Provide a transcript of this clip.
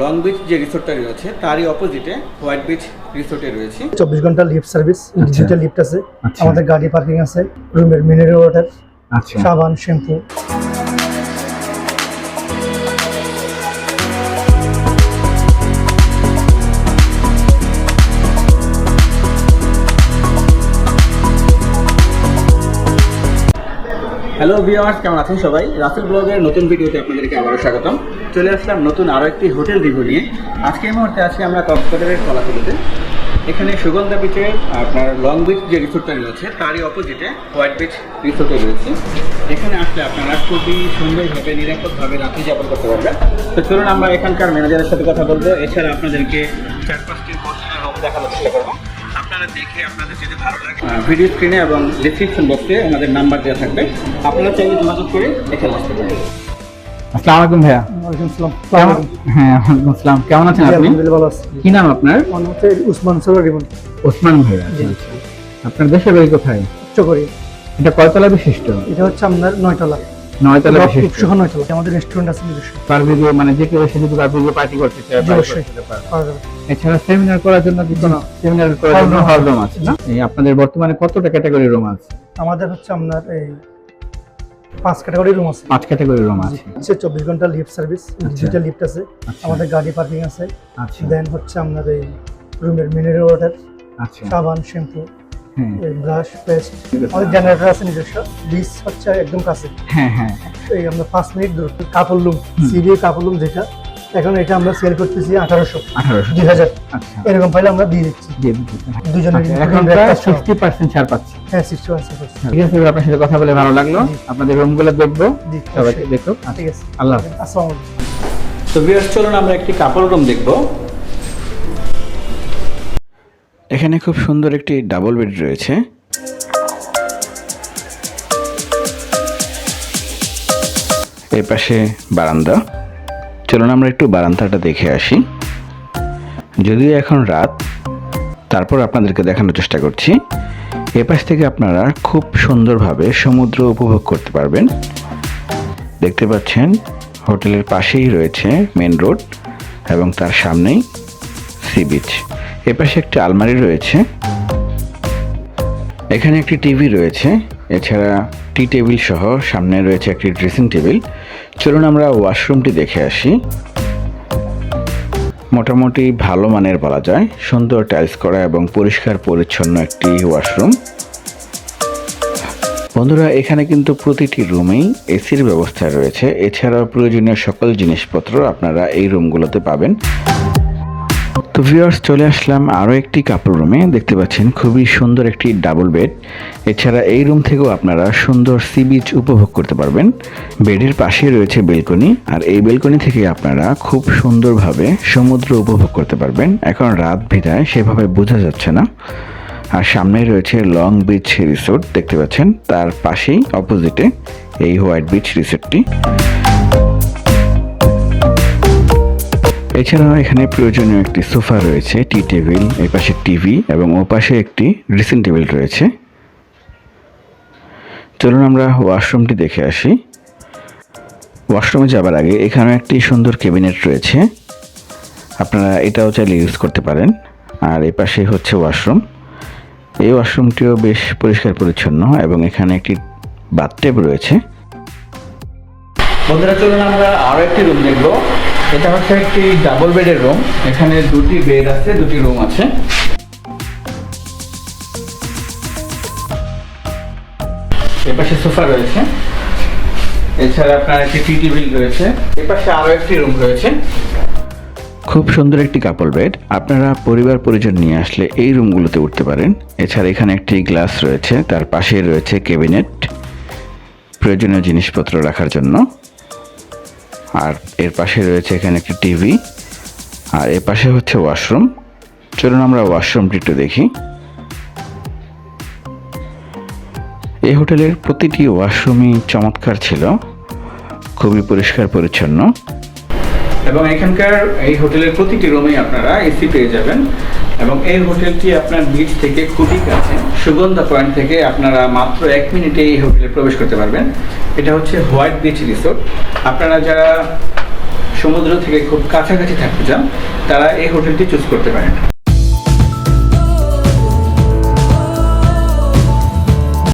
Long beach যে রিসোর্টটা রয়েছে তারই অপোজিটে হোয়াইট বিচ রিসোর্টে রয়েছে। চব্বিশ ঘণ্টা লিফট সার্ভিস ডিজিটাল লিফট আছে। আচ্ছা। আমাদের গাড়ি পার্কিং আছে রুমের মিনারেল ওয়াটার আচ্ছা। সাবান শ্যাম্পু হ্যালো ভিউয়ার্স কেমন আছেন সবাই? রাসেল ব্লগের নতুন ভিডিওতে আপনাদেরকে আবারও স্বাগতম। চলে আসলাম নতুন আরও একটি হোটেল রিভিউ নিয়ে। আজকে এই মুহূর্তে আছি আমরা কক্সবাজারের কলাতলিতে এখানে সুগন্ধা বিচের আপনার লং বিচ যে রিসোর্টটা রয়েছে, তারই অপোজিটে হোয়াইট বিচ রিসোর্টে রয়েছে। এখানে আসলে আপনারা খুবই সুন্দরভাবে, নিরাপদভাবে রাত্রি যাপন করতে পারবেন। তো চলুন আমরা এখানকার ম্যানেজারের সাথে কথা বলব। এছাড়া আপনাদেরকে চার পাঁচটি দেখানোর চেষ্টা করব। আপনারা দেখে আপনাদের যদি ভালো লাগে। ভিডিও স্ক্রিনে এবং ডিসক্রিপশন বক্সে আমাদের নাম্বার দেওয়া থাকবে। আপনারা চাইলে যোগাযোগ করে এখানে আসতে পারেন। আসসালামু আলাইকুম ভাইয়া। ওয়ালাইকুম আসসালাম কেমন- হ্যাঁ ওয়ালাইকুম আসসালাম। কেমন আছেন আপনি? ভালো আছি। কি নাম আপনার? আমার নাম হচ্ছে উসমান সরোয়ার রিমন। ওসমান ভাইয়া আচ্ছা, আচ্ছা। আপনার দেশের বাড়ি কোথায়? এটা কয়তলা বিশিষ্ট? এটা হচ্ছে আপনার নয়তলা। নয়তলা বিশিষ্ট সহ নয়তলা আমাদের রেস্টুরেন্ট আছে নিজস্ব। পারবিগো মানে যে কেউ এসে যদি পারবিগো পার্টি করতে চায় অবশ্যই। এছাড়া সেমিনার করার জন্য কি কোনো সেমিনার করার জন্য হল রুম আছে না? এই আপনাদের বর্তমানে কতটা ক্যাটাগরি রুম আছে? আমাদের হচ্ছে আপনার এই পাঁচ ক্যাটাগরি রুম আছে। পাঁচ ক্যাটাগরি রুম আছে। হচ্ছে চব্বিশ ঘণ্টা লিফট সার্ভিস ডিজিটাল লিফট আছে। আচ্ছা। আমাদের গাড়ি পার্কিং আছে। আচ্ছা। দেন হচ্ছে আপনার এই রুমের মিনারেল ওয়াটার আচ্ছা। সাবান শ্যাম্পু ব্রাশ পেস্ট আমাদের জেনারেটর আছে। নিজস্ব। বিচ হচ্ছে একদম কাছে হ্যাঁ হ্যাঁ। এই আমরা পাঁচ মিনিট দূরত্ব কাপড় লুম সিরিয়ে কাপড় লুম যেটা এখন এটা আমরা সেল করতেছি আঠারোশো আঠারোশো। দুই হাজার আচ্ছা। এরকম পাইলে আমরা দিয়ে দিচ্ছি। দুজনের আচ্ছা, এখন সিক্সটি পার্সেন্ট ছাড় পাচ্ছি। হ্যাঁ সিক্সটি ওয়ান ঠিক আছে আপনার সাথে কথা বলে ভালো লাগল। আপনাদের রুমগুলো দেখব। সবাইকে দেখো ঠিক আছে। আল্লাহ হাফেজ। আসসালামু তো ভিউয়ার্স চলুন আমরা একটি কাপড় রুম দেখব। এখানে খুব সুন্দর একটি ডাবল বেড রয়েছে। এর পাশে বারান্দা। চলুন আমরা একটু বারান্দাটা দেখে আসি। যদিও এখন রাত, তারপর আপনাদেরকে দেখানোর চেষ্টা করছি। এ পাশ থেকে আপনারা খুব সুন্দরভাবে সমুদ্র উপভোগ করতে পারবেন। দেখতে পাচ্ছেন, হোটেলের পাশেই রয়েছে মেন রোড এবং তার সামনেই সি বিচ এপাশে একটি আলমারি রয়েছে। এখানে একটি টিভি রয়েছে। এছাড়া টি টেবিল সহ সামনে রয়েছে একটি ড্রেসিং টেবিল। চলুন আমরা ওয়াশরুমটি দেখে আসি। মোটামুটি ভালো মানের বলা যায়। সুন্দর টাইলস করা এবং পরিষ্কার পরিচ্ছন্ন একটি ওয়াশরুম। বন্ধুরা, এখানে কিন্তু প্রতিটি রুমেই এসির ব্যবস্থা রয়েছে। এছাড়াও প্রয়োজনীয় সকল জিনিসপত্র আপনারা এই রুমগুলোতে পাবেন। তো ভিউয়ার্স চলে আসলাম আরও একটি কাপড় রুমে দেখতে পাচ্ছেন, খুবই সুন্দর একটি ডাবল বেড এছাড়া এই রুম থেকেও আপনারা সুন্দর সি বিচ উপভোগ করতে পারবেন। বেডের পাশে রয়েছে বেলকনি আর এই বেলকনি থেকে আপনারা খুব সুন্দরভাবে সমুদ্র উপভোগ করতে পারবেন। এখন রাত ভিটায় সেভাবে বোঝা যাচ্ছে না। আর সামনেই রয়েছে লং বিচ রিসোর্ট দেখতে পাচ্ছেন। তার পাশেই অপোজিটে এই হোয়াইট বিচ রিসোর্টটি এছাড়াও এখানে প্রয়োজনীয় একটি সোফা রয়েছে, টি টেবিল, এই পাশে টিভি এবং ও পাশে একটি ড্রেসিং টেবিল রয়েছে। চলুন আমরা ওয়াশরুমটি দেখে আসি। ওয়াশরুমে যাবার আগে এখানে একটি সুন্দর ক্যাবিনেট রয়েছে। আপনারা এটাও চাইলে ইউজ করতে পারেন। আর এই পাশে হচ্ছে ওয়াশরুম। এই ওয়াশরুমটিও বেশ পরিষ্কার পরিচ্ছন্ন এবং এখানে একটি বাথটেব রয়েছে। বন্ধুরা, চলুন আমরা আরও একটি রুম দেখব। এটা হচ্ছে একটি ডাবল বেডের রুম এখানে দুটি বেড আছে, দুটি রুম আছে। এপাশে সোফা রয়েছে। এছাড়া আপনার একটি টি টেবিল রয়েছে। এপাশে আরও একটি রুম রয়েছে। খুব সুন্দর একটি কাপড় বেড আপনারা পরিবার পরিজন নিয়ে আসলে এই রুমগুলোতে উঠতে পারেন। এছাড়া এখানে একটি গ্লাস রয়েছে, তার পাশে রয়েছে ক্যাবিনেট প্রয়োজনীয় জিনিসপত্র রাখার জন্য। আর এর পাশে রয়েছে এখানে একটি টিভি, আর এর পাশে হচ্ছে ওয়াশরুম। চলুন আমরা ওয়াশরুমটি একটু দেখি। এই হোটেলের প্রতিটি ওয়াশরুমই চমৎকার ছিল, খুবই পরিষ্কার পরিচ্ছন্ন। এবং এখানকার এই হোটেলের প্রতিটি রুমেই আপনারা এসি পেয়ে যাবেন। এবং এই হোটেলটি আপনার বিচ থেকে খুবই কাছে। সুগন্ধা পয়েন্ট থেকে আপনারা মাত্র এক মিনিটে এই হোটেলে প্রবেশ করতে পারবেন। এটা হচ্ছে হোয়াইট বিচ রিসোর্ট আপনারা যারা সমুদ্র থেকে খুব কাছাকাছি থাকতে চান, তারা এই হোটেলটি চুজ করতে পারেন।